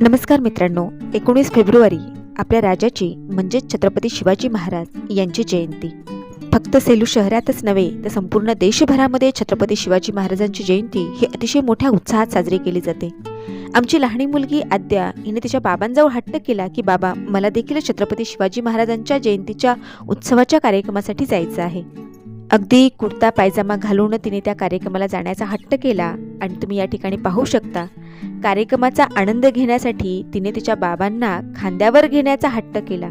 नमस्कार मित्रांनो एकोणीस फेब्रुवारी आपल्या राजाची म्हणजेच छत्रपती शिवाजी महाराज यांची जयंती. फक्त सेलू शहरातच नव्हे तर संपूर्ण देशभरामध्ये छत्रपती शिवाजी महाराजांची जयंती ही अतिशय मोठ्या उत्साहात साजरी केली जाते. आमची लहानी मुलगी आद्या हिने तिच्या बाबांजवळ हट्ट केला की बाबा मला देखील छत्रपती शिवाजी महाराजांच्या जयंतीच्या उत्सवाच्या कार्यक्रमासाठी जायचं आहे. अगदी कुर्ता पायजामा घालून तिने त्या कार्यक्रमाला जाण्याचा हट्ट केला आणि तुम्ही या ठिकाणी पाहू शकता. कार्यक्रमाचा आनंद घेण्यासाठी तिने तिच्या बाबांना खांद्यावर घेण्याचा हट्ट केला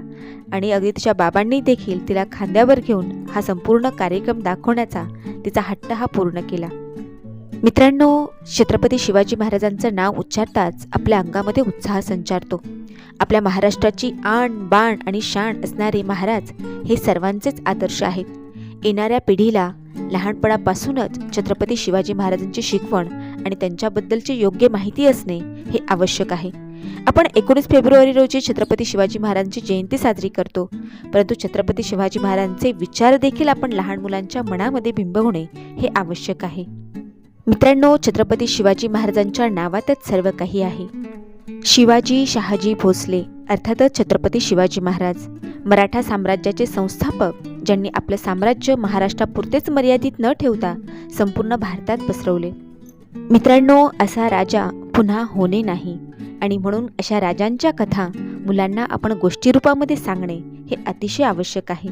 आणि अगदी तिच्या बाबांनी देखील तिला खांद्यावर घेऊन हा संपूर्ण कार्यक्रम दाखवण्याचा तिचा हट्ट हा पूर्ण केला. मित्रांनो छत्रपती शिवाजी महाराजांचं नाव उच्चारताच आपल्या अंगामध्ये उत्साह संचारतो. आपल्या महाराष्ट्राची आण बाण आणि शाण असणारे महाराज हे सर्वांचेच आदर्श आहेत. येणाऱ्या पिढीला लहानपणापासूनच छत्रपती शिवाजी महाराजांची शिकवण आणि त्यांच्याबद्दलची योग्य माहिती असणे हे आवश्यक आहे. आपण एकोणीस फेब्रुवारी रोजी छत्रपती शिवाजी महाराजांची जयंती साजरी करतो. परंतु छत्रपती शिवाजी महाराजांचे विचार देखील आपण लहान मुलांच्या मनामध्ये बिंबवणे हे आवश्यक आहे. मित्रांनो छत्रपती शिवाजी महाराजांच्या नावातच सर्व काही आहे. शिवाजी शहाजी भोसले अर्थातच छत्रपती शिवाजी महाराज. मराठा साम्राज्याचे संस्थापक ज्यांनी आपलं साम्राज्य महाराष्ट्रापुरतेच मर्यादित न ठेवता संपूर्ण भारतात पसरवले. मित्रांनो असा राजा पुन्हा होणे नाही. आणि म्हणून अशा राजांच्या कथा मुलांना आपण गोष्टीरूपामध्ये सांगणे हे अतिशय आवश्यक आहे.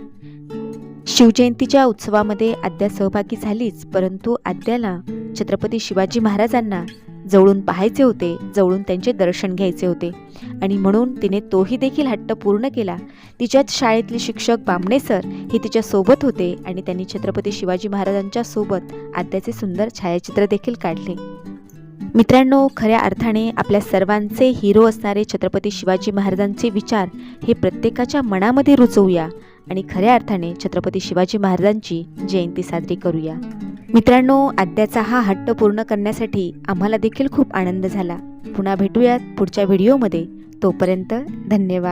शिवजयंतीच्या उत्सवामध्ये आद्या सहभागी झालीच परंतु आद्याला छत्रपती शिवाजी महाराजांना जवळून पाहायचे होते जवळून त्यांचे दर्शन घ्यायचे होते. आणि म्हणून तिने तोही देखील हट्ट पूर्ण केला. तिच्याच शाळेतले शिक्षक बामणे सर हे तिच्या सोबत होते आणि त्यांनी छत्रपती शिवाजी महाराजांच्या सोबत आद्याचे सुंदर छायाचित्र देखील काढले. मित्रांनो खऱ्या अर्थाने आपल्या सर्वांचे हिरो असणारे छत्रपती शिवाजी महाराजांचे विचार हे प्रत्येकाच्या मनामध्ये रुजवूया आणि खऱ्या अर्थाने छत्रपती शिवाजी महाराजांची जयंती साजरी करूया. मित्रांनो आद्याचा हा हट्ट पूर्ण करण्यासाठी आम्हाला देखील खूप आनंद झाला. पुन्हा भेटूयात पुढच्या व्हिडिओमध्ये. तोपर्यंत धन्यवाद.